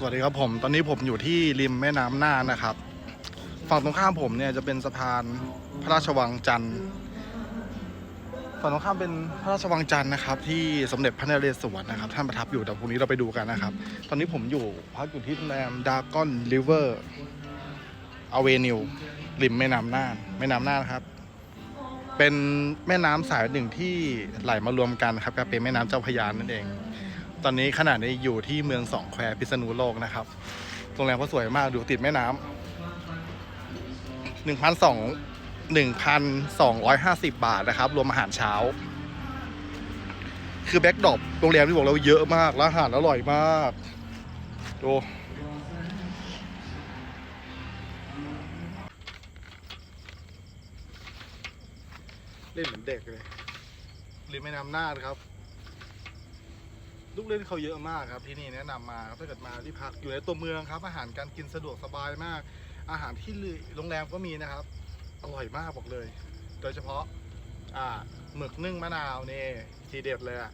สวัสดีครับผมตอนนี้ผมอยู่ที่ริมแม่น้ำน่านนะครับ ฝั่งตรงข้ามผมเนี่ยจะเป็นสะพานพระราชวังจันทร์ฝั่งตรงข้ามเป็นพระราชวังจันทร์นะครับ ที่สมเด็จพระนเรศวรนะครับ ท่านประทับอยู่แต่พรุ่งนี้เราไปดูกันนะครับ ตอนนี้ผมอยู่พักอยู่ที่โรงแรมดากอนริเวอร์อเวนิวริมแม่น้ำน่านแม่น้ำน่านครับ เป็นแม่น้ำสายหนึ่งที่ไหลมารวมกันครับกลายเป็นแม่น้ำเจ้าพระยานั่นเอง ตอนนี้ขณะนี้อยู่ที่เมืองสองแควพิษณุโลกนะครับโรงแรมก็สวยมากดูติดแม่น้ำหนึ่งพันสองหนึ่งพันสองร้อยห้าสิบบาทนะครับ รวมอาหารเช้า คือแบ็กดรอปโรงแรมที่บอกเราเยอะมากแล้วอาหารอร่อยมากดูเล่นเหมือนเด็กเลยริมแม่น้ำน่านครับ ลูกเล่นเขาเยอะมากครับที่นี่แนะนำมาครับถ้าเกิดมาที่พักอยู่ในตัวเมืองครับ อาหารการกินสะดวกสบายมาก อาหารที่โรงแรมก็มีนะครับ อร่อยมากบอกเลย โดยเฉพาะอ่าหมึกนึ่งมะนาวนี่ทีเด็ดเลยอะ